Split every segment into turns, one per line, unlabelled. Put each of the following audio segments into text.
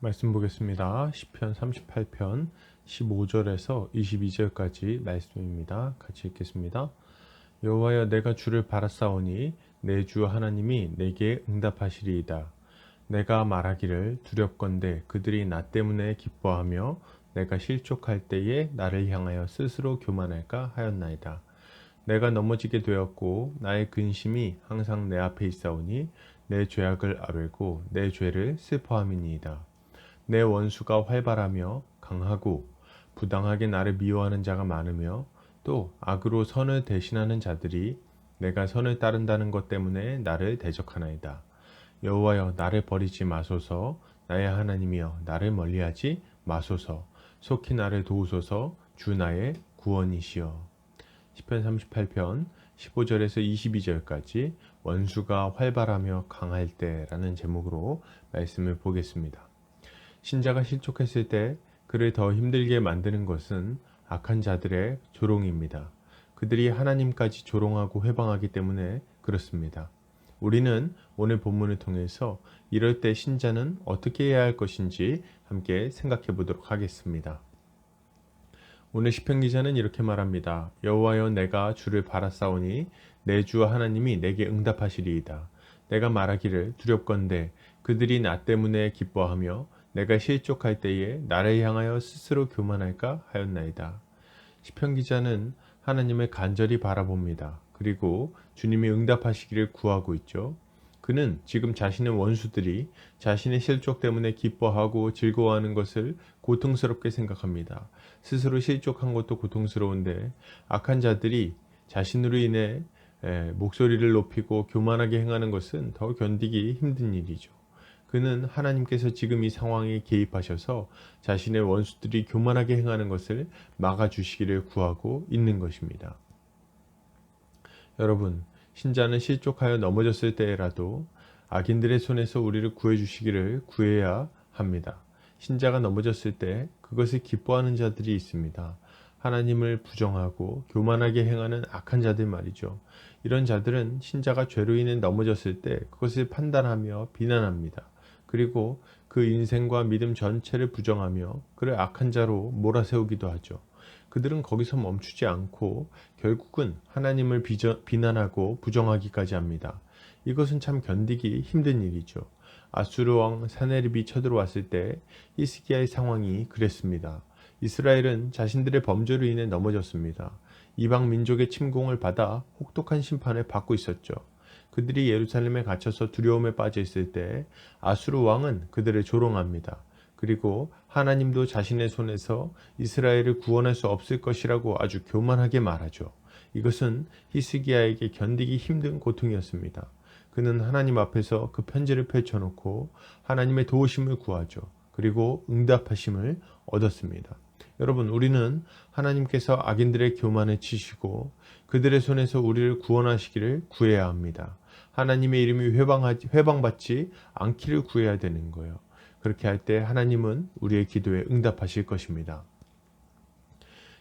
말씀 보겠습니다. 시편 38편 15절에서 22절까지 말씀입니다. 같이 읽겠습니다. 여호와여 내가 주를 바라사오니 내 주 하나님이 내게 응답하시리이다. 내가 말하기를 두렵건대 그들이 나 때문에 기뻐하며 내가 실족할 때에 나를 향하여 스스로 교만할까 하였나이다. 내가 넘어지게 되었고 나의 근심이 항상 내 앞에 있사오니 내 죄악을 아뢰고 내 죄를 슬퍼함이니이다. 내 원수가 활발하며 강하고 부당하게 나를 미워하는 자가 많으며 또 악으로 선을 대신하는 자들이 내가 선을 따른다는 것 때문에 나를 대적하나이다. 여호와여 나를 버리지 마소서 나의 하나님이여 나를 멀리하지 마소서 속히 나를 도우소서 주 나의 구원이시여. 시편 38편 15절에서 22절까지 원수가 활발하며 강할 때라는 제목으로 말씀을 보겠습니다. 신자가 실족했을 때 그를 더 힘들게 만드는 것은 악한 자들의 조롱입니다. 그들이 하나님까지 조롱하고 회방하기 때문에 그렇습니다. 우리는 오늘 본문을 통해서 이럴 때 신자는 어떻게 해야 할 것인지 함께 생각해 보도록 하겠습니다. 오늘 시편 기자는 이렇게 말합니다. 여호와여 내가 주를 바라사오니 내 주 하나님이 내게 응답하시리이다. 내가 말하기를 두렵건대 그들이 나 때문에 기뻐하며 내가 실족할 때에 나를 향하여 스스로 교만할까 하였나이다. 시편 기자는 하나님을 간절히 바라봅니다. 그리고 주님이 응답하시기를 구하고 있죠. 그는 지금 자신의 원수들이 자신의 실족 때문에 기뻐하고 즐거워하는 것을 고통스럽게 생각합니다. 스스로 실족한 것도 고통스러운데 악한 자들이 자신으로 인해 목소리를 높이고 교만하게 행하는 것은 더 견디기 힘든 일이죠. 그는 하나님께서 지금 이 상황에 개입하셔서 자신의 원수들이 교만하게 행하는 것을 막아주시기를 구하고 있는 것입니다. 여러분, 신자는 실족하여 넘어졌을 때라도 악인들의 손에서 우리를 구해주시기를 구해야 합니다. 신자가 넘어졌을 때 그것을 기뻐하는 자들이 있습니다. 하나님을 부정하고 교만하게 행하는 악한 자들 말이죠. 이런 자들은 신자가 죄로 인해 넘어졌을 때 그것을 판단하며 비난합니다. 그리고 그 인생과 믿음 전체를 부정하며 그를 악한 자로 몰아세우기도 하죠. 그들은 거기서 멈추지 않고 결국은 하나님을 비난하고 부정하기까지 합니다. 이것은 참 견디기 힘든 일이죠. 아수르 왕 사네립이 쳐들어왔을 때 히스기야의 상황이 그랬습니다. 이스라엘은 자신들의 범죄로 인해 넘어졌습니다. 이방 민족의 침공을 받아 혹독한 심판을 받고 있었죠. 그들이 예루살렘에 갇혀서 두려움에 빠져 있을 때 아수르 왕은 그들을 조롱합니다. 그리고 하나님도 자신의 손에서 이스라엘을 구원할 수 없을 것이라고 아주 교만하게 말하죠. 이것은 히스기야에게 견디기 힘든 고통이었습니다. 그는 하나님 앞에서 그 편지를 펼쳐놓고 하나님의 도우심을 구하죠. 그리고 응답하심을 얻었습니다. 여러분, 우리는 하나님께서 악인들의 교만을 치시고 그들의 손에서 우리를 구원하시기를 구해야 합니다. 하나님의 이름이 회방하지, 회방받지 않기를 구해야 되는 거예요. 그렇게 할 때 하나님은 우리의 기도에 응답하실 것입니다.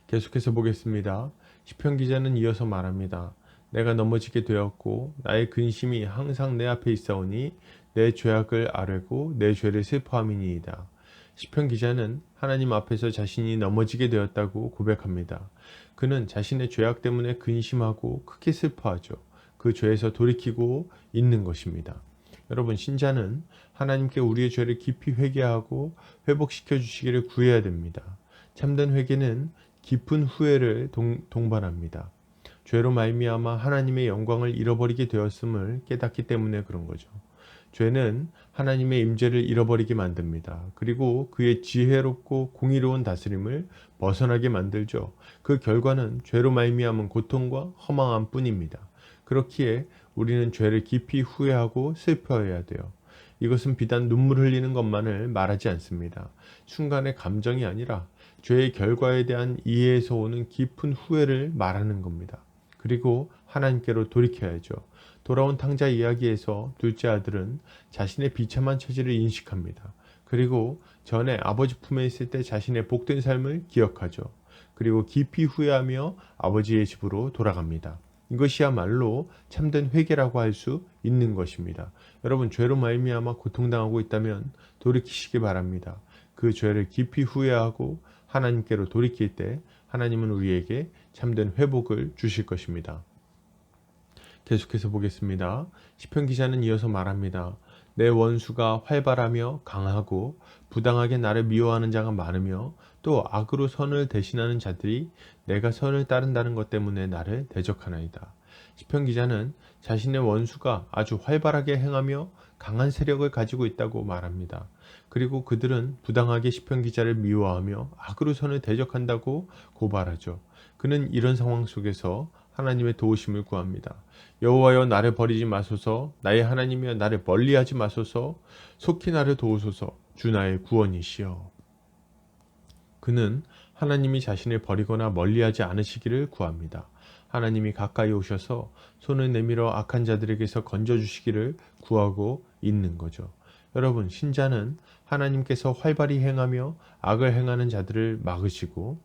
계속해서 보겠습니다. 시편 기자는 이어서 말합니다. 내가 넘어지게 되었고 나의 근심이 항상 내 앞에 있사오니 내 죄악을 아뢰고 내 죄를 슬퍼함이니이다. 시편 기자는 하나님 앞에서 자신이 넘어지게 되었다고 고백합니다. 그는 자신의 죄악 때문에 근심하고 크게 슬퍼하죠. 그 죄에서 돌이키고 있는 것입니다. 여러분 신자는 하나님께 우리의 죄를 깊이 회개하고 회복시켜 주시기를 구해야 됩니다. 참된 회개는 깊은 후회를 동, 동반합니다. 죄로 말미암아 하나님의 영광을 잃어버리게 되었음을 깨닫기 때문에 그런 거죠. 죄는 하나님의 임재를 잃어버리게 만듭니다. 그리고 그의 지혜롭고 공의로운 다스림을 벗어나게 만들죠. 그 결과는 죄로 말미암은 고통과 허망함 뿐입니다. 그렇기에 우리는 죄를 깊이 후회하고 슬퍼해야 돼요. 이것은 비단 눈물 흘리는 것만을 말하지 않습니다. 순간의 감정이 아니라 죄의 결과에 대한 이해에서 오는 깊은 후회를 말하는 겁니다. 그리고 하나님께로 돌이켜야죠. 돌아온 탕자 이야기에서 둘째 아들은 자신의 비참한 처지를 인식합니다. 그리고 전에 아버지 품에 있을 때 자신의 복된 삶을 기억하죠. 그리고 깊이 후회하며 아버지의 집으로 돌아갑니다. 이것이야말로 참된 회개라고 할 수 있는 것입니다. 여러분 죄로 말미암아 고통당하고 있다면 돌이키시기 바랍니다. 그 죄를 깊이 후회하고 하나님께로 돌이킬 때 하나님은 우리에게 참된 회복을 주실 것입니다. 계속해서 보겠습니다. 시편 기자는 이어서 말합니다. 내 원수가 활발하며 강하고 부당하게 나를 미워하는 자가 많으며 또 악으로 선을 대신하는 자들이 내가 선을 따른다는 것 때문에 나를 대적하나이다. 시편 기자는 자신의 원수가 아주 활발하게 행하며 강한 세력을 가지고 있다고 말합니다. 그리고 그들은 부당하게 시편 기자를 미워하며 악으로 선을 대적한다고 고발하죠. 그는 이런 상황 속에서 하나님의 도우심을 구합니다. 여호와여 나를 버리지 마소서 나의 하나님이여 나를 멀리하지 마소서 속히 나를 도우소서 주 나의 구원이시여. 그는 하나님이 자신을 버리거나 멀리하지 않으시기를 구합니다. 하나님이 가까이 오셔서 손을 내밀어 악한 자들에게서 건져주시기를 구하고 있는 거죠. 여러분, 신자는 하나님께서 활발히 행하며 악을 행하는 자들을 막으시고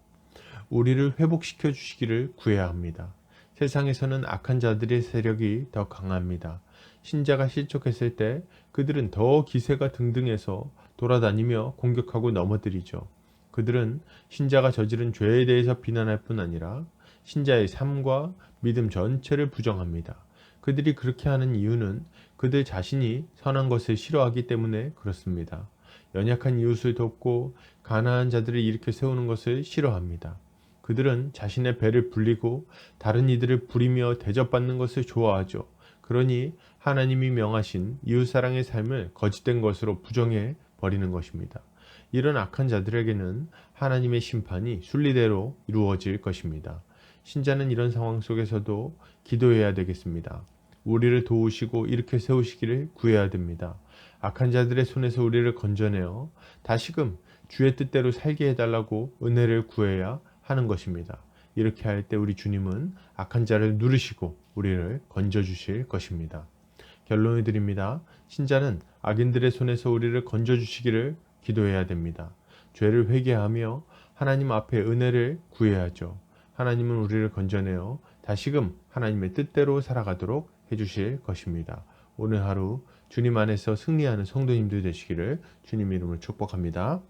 우리를 회복시켜 주시기를 구해야 합니다. 세상에서는 악한 자들의 세력이 더 강합니다. 신자가 실족했을 때 그들은 더 기세가 등등해서 돌아다니며 공격하고 넘어뜨리죠. 그들은 신자가 저지른 죄에 대해서 비난할 뿐 아니라 신자의 삶과 믿음 전체를 부정합니다. 그들이 그렇게 하는 이유는 그들 자신이 선한 것을 싫어하기 때문에 그렇습니다. 연약한 이웃을 돕고 가난한 자들을 일으켜 세우는 것을 싫어합니다. 그들은 자신의 배를 불리고 다른 이들을 부리며 대접받는 것을 좋아하죠. 그러니 하나님이 명하신 이웃사랑의 삶을 거짓된 것으로 부정해 버리는 것입니다. 이런 악한 자들에게는 하나님의 심판이 순리대로 이루어질 것입니다. 신자는 이런 상황 속에서도 기도해야 되겠습니다. 우리를 도우시고 이렇게 세우시기를 구해야 됩니다. 악한 자들의 손에서 우리를 건져내어 다시금 주의 뜻대로 살게 해달라고 은혜를 구해야 하는 것입니다. 이렇게 할 때 우리 주님은 악한 자를 누르시고 우리를 건져 주실 것입니다. 결론을 드립니다. 신자는 악인들의 손에서 우리를 건져 주시기를 기도해야 됩니다. 죄를 회개하며 하나님 앞에 은혜를 구해야죠. 하나님은 우리를 건져내어 다시금 하나님의 뜻대로 살아가도록 해주실 것입니다. 오늘 하루 주님 안에서 승리하는 성도님들 되시기를 주님 이름으로 축복합니다.